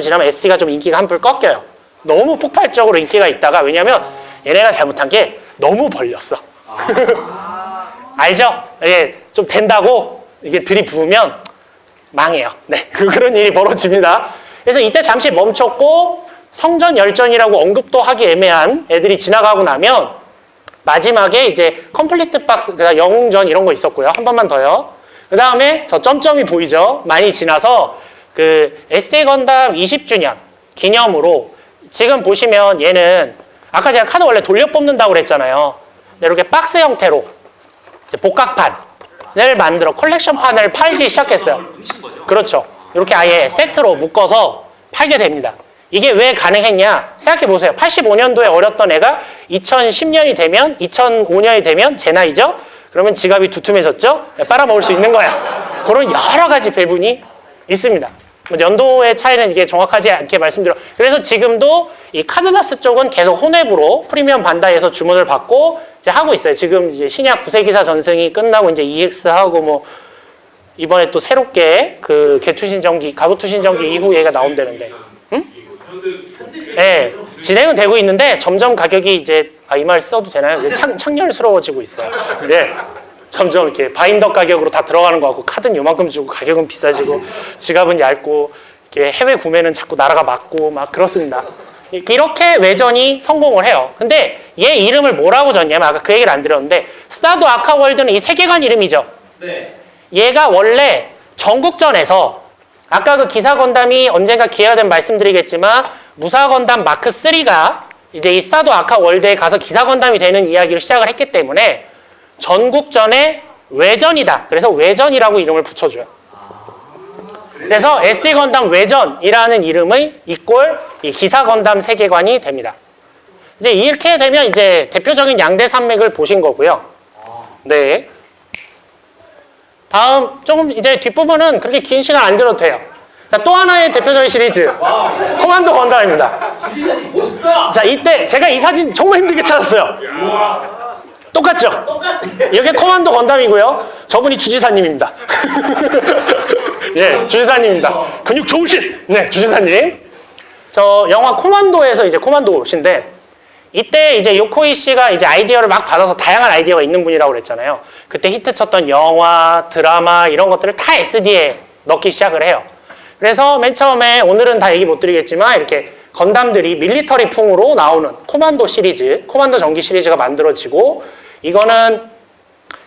지나면 SD가 좀 인기가 한풀 꺾여요. 너무 폭발적으로 인기가 있다가 왜냐면 얘네가 잘못한 게 너무 벌렸어. 알죠? 이게 좀 된다고 이게 들이부으면 망해요. 네, 그- 그런 일이 벌어집니다. 그래서 이때 잠시 멈췄고 성전 열전이라고 언급도 하기 애매한 애들이 지나가고 나면 마지막에 이제 컴플리트 박스, 그다음 영웅전 이런 거 있었고요. 한 번만 더요. 그 다음에 저 점점이 보이죠? 많이 지나서 그 SD 건담 20주년 기념으로 지금 보시면 얘는 아까 제가 카드 원래 돌려 뽑는다고 그랬잖아요. 이렇게 박스 형태로 복각판을 만들어 컬렉션판을 팔기 시작했어요. 그렇죠. 이렇게 아예 세트로 묶어서 팔게 됩니다. 이게 왜 가능했냐? 생각해 보세요. 85년도에 어렸던 애가 2010년이 되면, 2005년이 되면 제 나이죠? 그러면 지갑이 두툼해졌죠? 네, 빨아먹을 수 있는 거야. 그런 여러 가지 배분이 있습니다. 뭐 연도의 차이는 이게 정확하지 않게 말씀드려. 그래서 지금도 이 카드다스 쪽은 계속 혼앱으로 프리미엄 반다이에서 주문을 받고 이제 하고 있어요. 지금 이제 신약 구세기사 전승이 끝나고 이제 EX 하고 뭐 이번에 또 새롭게 그 개투신전기, 가구투신전기 이후 얘가 나온다는데. 응? 네, 진행은 되고 있는데 점점 가격이 이제 아, 이 말 써도 되나요? 창, 창렬스러워지고 있어요. 네. 점점 이렇게 바인더 가격으로 다 들어가는 것 같고 카드는 요만큼 주고 가격은 비싸지고 지갑은 얇고 이렇게 해외 구매는 자꾸 나라가 맞고 막 그렇습니다. 이렇게 외전이 성공을 해요. 근데 얘 이름을 뭐라고 졌냐면 아까 그 얘기를 안 드렸는데 스타도 아카월드는 이 세계관 이름이죠. 네. 얘가 원래 전국전에서 아까 그 기사 건담이 언젠가 기회가 되면 말씀드리겠지만 무사 건담 마크 3가 이제 이 사도 아카 월드에 가서 기사 건담이 되는 이야기를 시작을 했기 때문에 전국전의 외전이다. 그래서 외전이라고 이름을 붙여줘요. 그래서 SD 건담 외전이라는 이름의 이꼴 이 기사 건담 세계관이 됩니다. 이제 이렇게 되면 이제 대표적인 양대 산맥을 보신 거고요. 네. 다음 조금 이제 뒷부분은 그렇게 긴 시간 안 들어도 돼요. 자, 또 하나의 대표적인 시리즈 코만도 건담입니다. 자 이때 제가 이 사진 정말 힘들게 찾았어요. 똑같죠? 이게 코만도 건담이고요. 저분이 주지사님입니다. 예, 주지사님입니다. 근육 좋으신 네 주지사님. 저 영화 코만도에서 이제 코만도신데 이때 이제 요코이 씨가 이제 아이디어를 막 받아서 다양한 아이디어가 있는 분이라고 그랬잖아요. 그때 히트 쳤던 영화, 드라마 이런 것들을 다 SD에 넣기 시작을 해요. 그래서 맨 처음에 오늘은 다 얘기 못 드리겠지만 이렇게 건담들이 밀리터리 풍으로 나오는 코만도 시리즈, 코만도 전기 시리즈가 만들어지고 이거는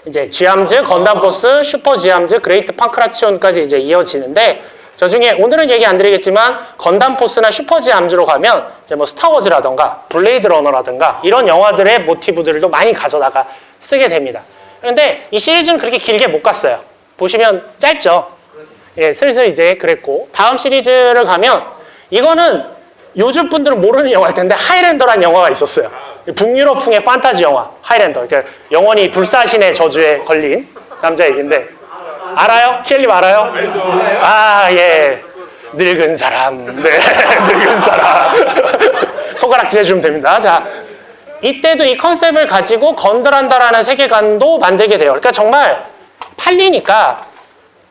이제 지암즈, 건담 포스, 슈퍼 지암즈, 그레이트 판크라치온까지 이제 이어지는데 저 중에 오늘은 얘기 안 드리겠지만 건담 포스나 슈퍼 지암즈로 가면 이제 뭐 스타워즈라던가 블레이드 러너라던가 이런 영화들의 모티브들도 많이 가져다가 쓰게 됩니다. 그런데 이 시리즈는 그렇게 길게 못 갔어요. 보시면 짧죠. 예, 슬슬 이제 그랬고 다음 시리즈를 가면 이거는 요즘 분들은 모르는 영화일 텐데 하이랜더라는 영화가 있었어요. 북유럽풍의 판타지 영화 하이랜더. 그러니까 영원히 불사신의 저주에 걸린 남자 얘기인데 알아요? 키엘님 알아요? 아 예. 늙은 사람. 네, 늙은 사람. 손가락질 해주면 됩니다. 자, 이때도 이 컨셉을 가지고 건드란다라는 세계관도 만들게 돼요. 그러니까 정말 팔리니까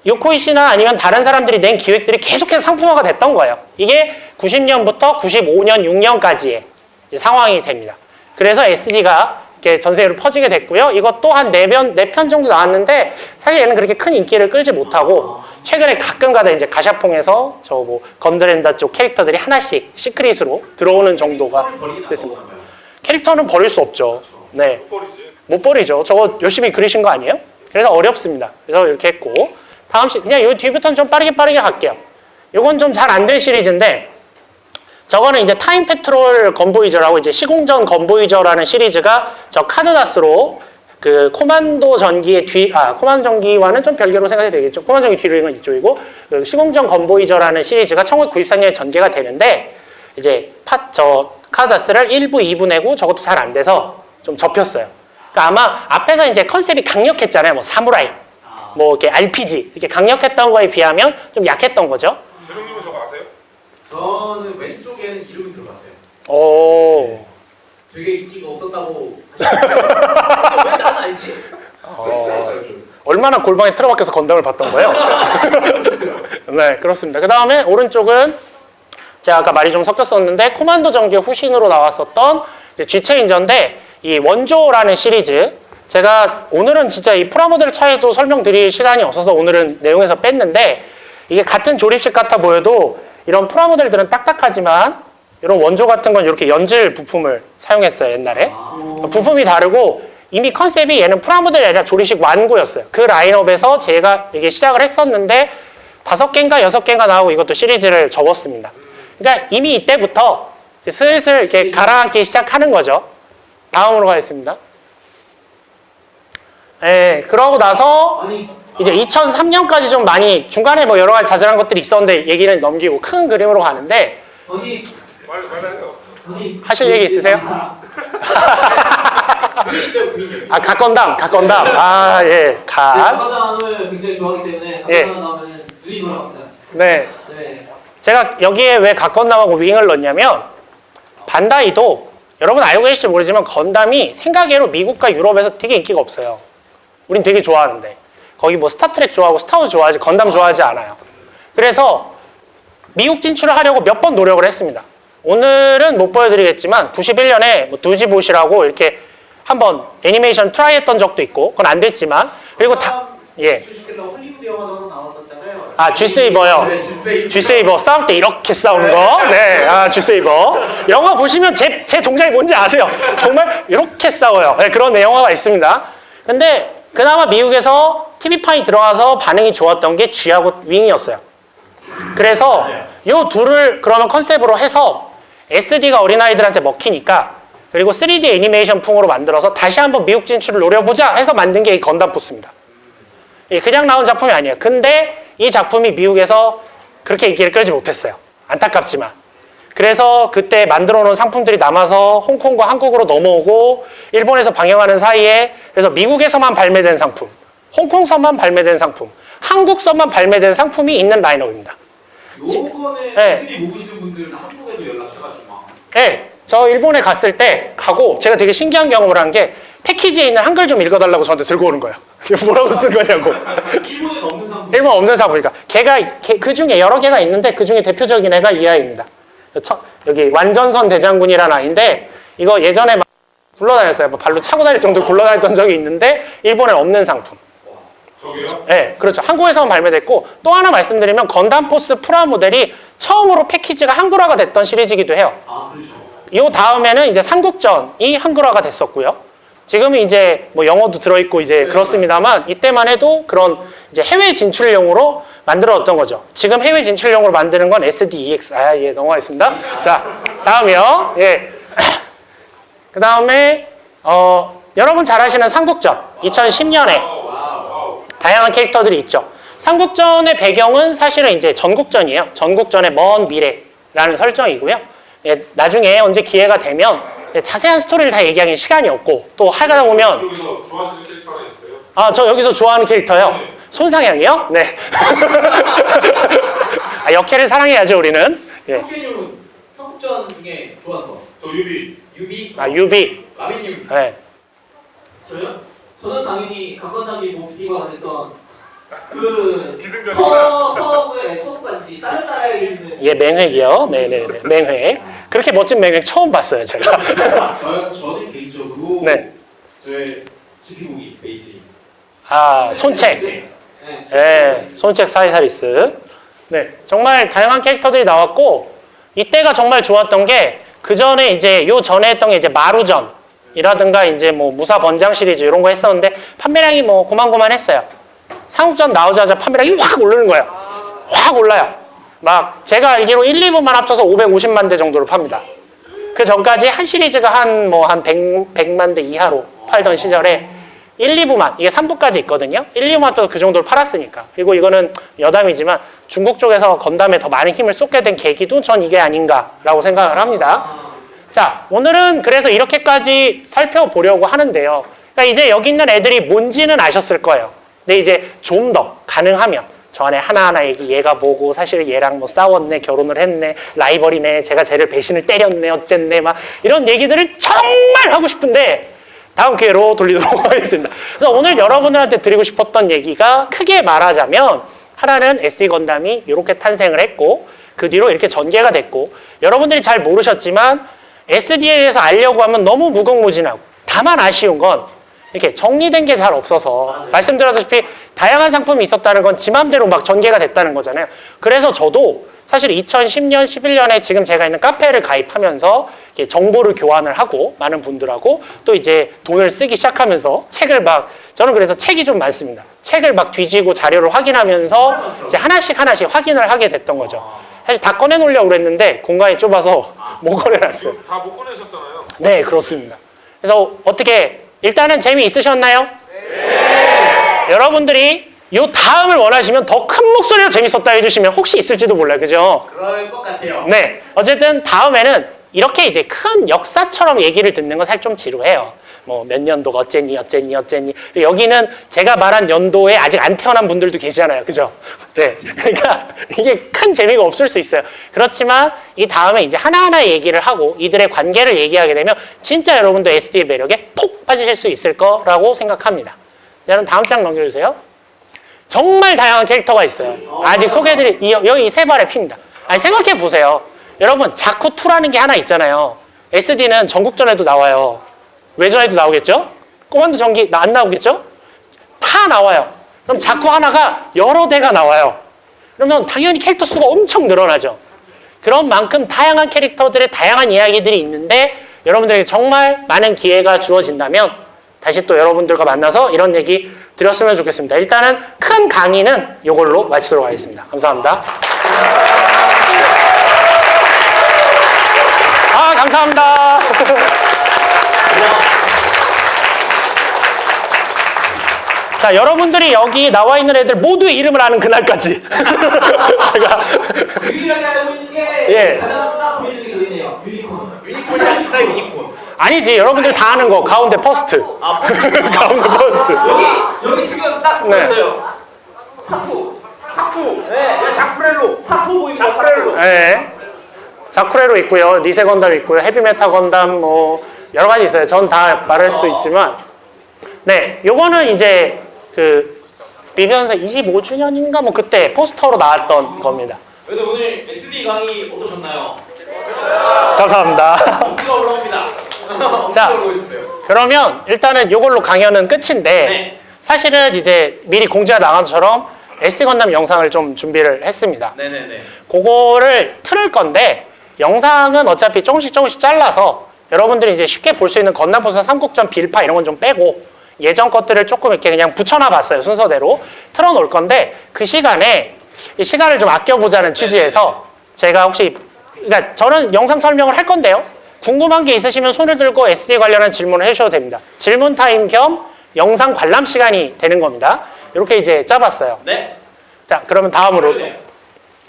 요코이 씨나 아니면 다른 사람들이 낸 기획들이 계속해서 상품화가 됐던 거예요. 이게 90년부터 95년, 6년까지의 상황이 됩니다. 그래서 SD가 이렇게 전 세계로 퍼지게 됐고요. 이것도 한 4편, 4편 정도 나왔는데 사실 얘는 그렇게 큰 인기를 끌지 못하고 최근에 가끔가다 이제 가샤퐁에서 저 뭐 건드랜다 쪽 캐릭터들이 하나씩 시크릿으로 들어오는 정도가 됐습니다. 캐릭터는 버릴 수 없죠. 네. 못 버리죠. 저거 열심히 그리신 거 아니에요? 그래서 어렵습니다. 그래서 이렇게 했고 다음 시 그냥 요 뒤부터는 좀 빠르게 빠르게 갈게요. 요건 좀 잘 안 된 시리즈인데 저거는 이제 타임 페트롤 건보이저라고 이제 시공전 건보이저라는 시리즈가 저 카드다스로 그 코만도 전기의 뒤, 아, 코만도 전기와는 좀 별개로 생각이 되겠죠. 코만도 전기 뒤로 있는 이쪽이고, 그 시공전 건보이저라는 시리즈가 1994년에 전개가 되는데, 이제 파, 저 카드다스를 1부, 2부 내고 저것도 잘 안 돼서 좀 접혔어요. 그러니까 아마 앞에서 이제 컨셉이 강력했잖아요. 뭐 사무라이, 뭐 이렇게 RPG, 이렇게 강력했던 거에 비하면 좀 약했던 거죠. 재롱님은 저거 아세요? 저는 왼쪽에는 이름이 들어갔어요. 오. 되게 인기가 없었다고. 왜 나는 알지? 어, 얼마나 골방에 틀어박혀서 건담을 봤던 거예요? 네, 그렇습니다. 그 다음에 오른쪽은 제가 아까 말이 좀 섞였었는데 코만도 전기 후신으로 나왔었던 G체인저인데 이 원조라는 시리즈 제가 오늘은 진짜 이 프라모델 차이도 설명드릴 시간이 없어서 오늘은 내용에서 뺐는데 이게 같은 조립식 같아 보여도 이런 프라 모델들은 딱딱하지만 이런 원조 같은 건 이렇게 연질 부품을 사용했어요 옛날에. 부품이 다르고 이미 컨셉이 얘는 프라 모델이 아니라 조립식 완구였어요. 그 라인업에서 제가 이게 시작을 했었는데 다섯 개인가 여섯 개인가 나오고 이것도 시리즈를 접었습니다. 그러니까 이미 이때부터 슬슬 이렇게 가라앉기 시작하는 거죠. 다음으로 가겠습니다. 예, 그러고 나서 아니 이제 2003년까지 좀 많이 중간에 뭐 여러 가지 자잘한 것들이 있었는데 얘기는 넘기고 큰 그림으로 가는데 아니 아니 하실 얘기 있으세요? 아, 각건담, 각건담. 아, 예, 각. 가가당을 굉장히 좋아하기 때문에 예. 가가당 나오면 눈이 돌아갑니다. 네. 네. 제가 여기에 왜 각건담하고 윙을 넣냐면 반다이도 여러분 알고 계실지 모르지만 건담이 생각외로 미국과 유럽에서 되게 인기가 없어요. 우린 되게 좋아하는데 거기 뭐 스타트렉 좋아하고 스타워즈 좋아하지 건담 좋아하지 않아요. 그래서 미국 진출을 하려고 몇 번 노력을 했습니다. 오늘은 못 보여드리겠지만 91년에 뭐 두지봇이라고 이렇게 한번 애니메이션 트라이 했던 적도 있고 그건 안 됐지만 그리고 다 예. 아, G세이버요. 네, G세이버. G세이버 싸울 때 이렇게 싸우는 거. 네, 아, G세이버. 영화 보시면 제, 제 동작이 뭔지 아세요? 정말 이렇게 싸워요. 네, 그런 영화가 있습니다. 근데 그나마 미국에서 TV판이 들어와서 반응이 좋았던 게 G하고 윙이었어요. 그래서 요 둘을 그러면 컨셉으로 해서 SD가 어린아이들한테 먹히니까 그리고 3D 애니메이션 풍으로 만들어서 다시 한번 미국 진출을 노려보자 해서 만든 게 이 건담 포스입니다. 예, 그냥 나온 작품이 아니에요. 근데 이 작품이 미국에서 그렇게 인기를 끌지 못했어요. 안타깝지만. 그래서 그때 만들어 놓은 상품들이 남아서 홍콩과 한국으로 넘어오고 일본에서 방영하는 사이에 그래서 미국에서만 발매된 상품, 홍콩서만 발매된 상품, 한국서만 발매된 상품이 있는 라인업입니다. 요번에 네. 모으시는 분들은 한국에도 연락해가지고 막 네, 저 일본에 갔을 때 가고 제가 되게 신기한 경험을 한 게 패키지에 있는 한글 좀 읽어달라고 저한테 들고 오는 거예요. 뭐라고 쓴 거냐고. 일본에 없는 상품. 일본 없는 사보니까 걔가 걔- 그 중에 여러 개가 있는데 그 중에 대표적인 애가 이 아이입니다. 저- 여기 완전선 대장군이라는 아이인데 이거 예전에 막 굴러다녔어요. 뭐 발로 차고 다닐 정도로 굴러다녔던 적이 있는데 일본에 없는 상품. 저기요? 네, 그렇죠. 한국에서만 발매됐고 또 하나 말씀드리면 건담 포스 프라 모델이 처음으로 패키지가 한글화가 됐던 시리즈이기도 해요. 아 그렇죠. 이 다음에는 이제 삼국전이 한글화가 됐었고요. 지금은 이제 뭐 영어도 들어있고 이제 그렇습니다만 이때만 해도 그런 이제 해외 진출용으로 만들어졌던 거죠. 지금 해외 진출용으로 만드는 건 SDEX. 아, 예, 넘어가겠습니다. 자, 다음이요. 예. 그 다음에, 어, 여러분 잘 아시는 삼국전. 2010년에 다양한 캐릭터들이 있죠. 삼국전의 배경은 사실은 이제 전국전이에요. 전국전의 먼 미래라는 설정이고요. 예, 나중에 언제 기회가 되면 예, 자세한 스토리를 다 얘기하기는 시간이 없고 또 하다 보면 있어요? 아, 저 여기서 좋아하는 캐릭터요. 손상향이요? 네. 아, 역캐를 사랑해야죠, 우리는. 예. 호스케님은 삼국전 중에 좋아하는 거. 저 유비 유비. 아, 유비. 라비님. 네. 저요? 저는 당연히 각건당이 뭐 비티가 됐던 그 기승전 서, 서구의 서구간지 다른 나라에 계시는 예, 맹획이요. 네네네. 맹획. 그렇게 멋진 맹획 처음 봤어요, 제가. 저 저는 개인적으로 네. 저의 GP무기 베이스. 아, 손책. 네. 예, 손책 사이사리스. 네, 정말 다양한 캐릭터들이 나왔고 이때가 정말 좋았던 게 그 전에 이제 요 전에 했던 게 이제 마루전 이라든가 이제 뭐 무사 번장 시리즈 이런 거 했었는데 판매량이 뭐 고만고만했어요. 삼국전 나오자마자 판매량이 확 오르는 거예요. 확 올라요. 막 제가 알기로 1, 2부만 합쳐서 550만 대 정도로 팝니다. 그 전까지 한 시리즈가 한 뭐한 100, 100만 대 이하로 팔던 시절에 1, 2부만 이게 3부까지 있거든요. 1, 2부만 또 그 정도로 팔았으니까. 그리고 이거는 여담이지만 중국 쪽에서 건담에 더 많은 힘을 쏟게 된 계기도 전 이게 아닌가라고 생각을 합니다. 자, 오늘은 그래서 이렇게까지 살펴보려고 하는데요. 그러니까 이제 여기 있는 애들이 뭔지는 아셨을 거예요. 근데 이제 좀 더 가능하면 저 안에 하나하나 얘기 얘가 뭐고 사실 얘랑 뭐 싸웠네 결혼을 했네 라이벌이네 제가 쟤를 배신을 때렸네 어쨌네 막 이런 얘기들을 정말 하고 싶은데 다음 기회로 돌리도록 하겠습니다. 그래서 오늘 여러분들한테 드리고 싶었던 얘기가 크게 말하자면 하나는 SD 건담이 이렇게 탄생을 했고 그 뒤로 이렇게 전개가 됐고 여러분들이 잘 모르셨지만 SD에 대해서 알려고 하면 너무 무궁무진하고 다만 아쉬운 건 이렇게 정리된 게 잘 없어서 말씀드렸다시피 다양한 상품이 있었다는 건 지 맘대로 막 전개가 됐다는 거잖아요. 그래서 저도 사실 2010년, 11년에 지금 제가 있는 카페를 가입하면서 정보를 교환을 하고 많은 분들하고 또 이제 돈을 쓰기 시작하면서 책을 막 저는 그래서 책이 좀 많습니다. 책을 막 뒤지고 자료를 확인하면서 이제 하나씩 하나씩 확인을 하게 됐던 거죠. 사실 다 꺼내 놓으려고 그랬는데 공간이 좁아서 못 꺼내 놨어요. 다 못 꺼내셨잖아요. 네, 그렇습니다. 그래서 어떻게 일단은 재미 있으셨나요? 네. 여러분들이 요 다음을 원하시면 더 큰 목소리로 재밌었다 해주시면 혹시 있을지도 몰라요, 그죠? 그럴 것 같아요. 네, 어쨌든 다음에는 이렇게 이제 큰 역사처럼 얘기를 듣는 건 사실 좀 지루해요. 뭐 몇 년도가 어쨌니 어쨌니 어쨌니 여기는 제가 말한 연도에 아직 안 태어난 분들도 계시잖아요 그죠 네 그러니까 이게 큰 재미가 없을 수 있어요 그렇지만 이 다음에 이제 하나하나 얘기를 하고 이들의 관계를 얘기하게 되면 진짜 여러분도 SD의 매력에 폭 빠지실 수 있을 거라고 생각합니다 자, 여러분 다음 장 넘겨주세요 정말 다양한 캐릭터가 있어요. 아직 소개해드릴 이- 여기 세 발의 피입니다. 아니 생각해 보세요. 여러분 자쿠 2라는 게 하나 있잖아요. SD는 전국전에도 나와요. 외전에도 나오겠죠? 꼬만도 전기 나- 안 나오겠죠? 다 나와요. 그럼 자쿠 하나가 여러 대가 나와요. 그러면 당연히 캐릭터 수가 엄청 늘어나죠. 그런 만큼 다양한 캐릭터들의 다양한 이야기들이 있는데 여러분들에게 정말 많은 기회가 주어진다면 다시 또 여러분들과 만나서 이런 얘기 드렸으면 좋겠습니다. 일단은 큰 강의는 이걸로 마치도록 하겠습니다. 감사합니다. 감사합니다. 자, 여러분들이 여기 나와 있는 애들 모두의 이름을 아는 그날까지. 제가 유일하게 알고 있는 게 예. 가장 딱 보이는 게 저기 있네요. 유니콘. 유니콘이야 비싸요 유니콘. 아니지 여러분들 다 아는 거 가운데 퍼스트 아 가운데 퍼스트 여기 여기 지금 딱 네. 보였어요. 사쿠. 사쿠. 네. 야 자프렐로. 사쿠 보입니다. 자프렐로. 네. 자쿠레로 있고요 니세 건담 있고요 헤비메타 건담 뭐 여러 가지 있어요 전 다 말할 수 있지만 네 요거는 이제 그 비변사 25주년인가 뭐 그때 포스터로 나왔던 겁니다 그래도 오늘 SD 강의 어떠셨나요? 감사합니다 올라옵니다. 자. 엄지가 올라오고 있어요. 그러면 일단은 요걸로 강연은 끝인데 네. 사실은 이제 미리 공지가 나간 것처럼 S 건담 영상을 좀 준비를 했습니다 네네네. 그거를 틀을 건데 영상은 어차피 조금씩 조금씩 잘라서 여러분들이 이제 쉽게 볼 수 있는 건담포선 삼국전 빌파 이런 건 좀 빼고 예전 것들을 조금 이렇게 그냥 붙여놔 봤어요 순서대로. 틀어놓을 건데 그 시간에 이 시간을 좀 아껴보자는 취지에서 제가 혹시 그러니까 저는 영상 설명을 할 건데요. 궁금한 게 있으시면 손을 들고 SD 관련한 질문을 해주셔도 됩니다. 질문 타임 겸 영상 관람 시간이 되는 겁니다. 이렇게 이제 짜봤어요. 네. 자 그러면 다음으로.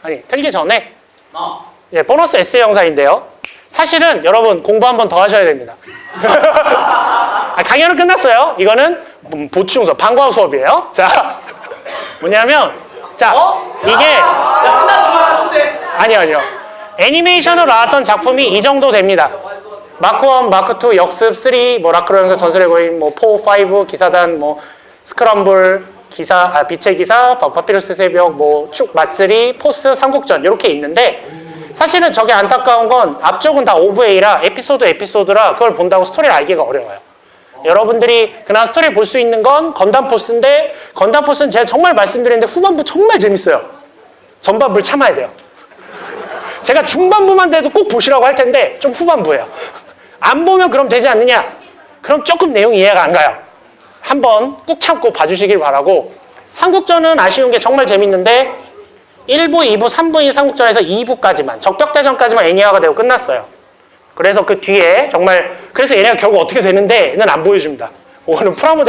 아니 틀기 전에 아. 예, 보너스 에세이 영상인데요. 사실은 여러분 공부 한 번 더 하셔야 됩니다. 아, 강연은 끝났어요. 이거는 음, 보충 수업, 방과후 수업이에요. 자, 뭐냐면, 자, 이게, 줄 알았는데. 아니요, 아니요. 애니메이션으로 나왔던 작품이 이 정도 됩니다. 마크 1, 마크 2, 역습 3, 뭐 라크로 영사 전설의 거인, 뭐 4, 5, 기사단, 뭐 스크럼블, 기사, 아, 빛의 기사, 파피루스 새벽, 뭐축 맞쓰리, 포스, 삼국전 이렇게 있는데 사실은 저게 안타까운 건 앞쪽은 다 OVA라 에피소드 에피소드라 그걸 본다고 스토리를 알기가 어려워요. 여러분들이 그날 스토리 볼 수 있는 건 건담 포스인데 건담 포스는 제가 정말 말씀드리는데 후반부 정말 재밌어요. 전반부를 참아야 돼요. 제가 중반부만 돼도 꼭 보시라고 할 텐데 좀 후반부예요. 안 보면 그럼 되지 않느냐? 그럼 조금 내용이 이해가 안 가요. 한번 꾹 참고 봐주시길 바라고 삼국전은 아쉬운 게 정말 재밌는데 1부, 2부, 3부인 삼국전에서 2부까지만 적벽대전까지만 애니화가 되고 끝났어요. 그래서 그 뒤에 정말 그래서 얘네가 결국 어떻게 되는데는 안 보여줍니다. 오늘 프라모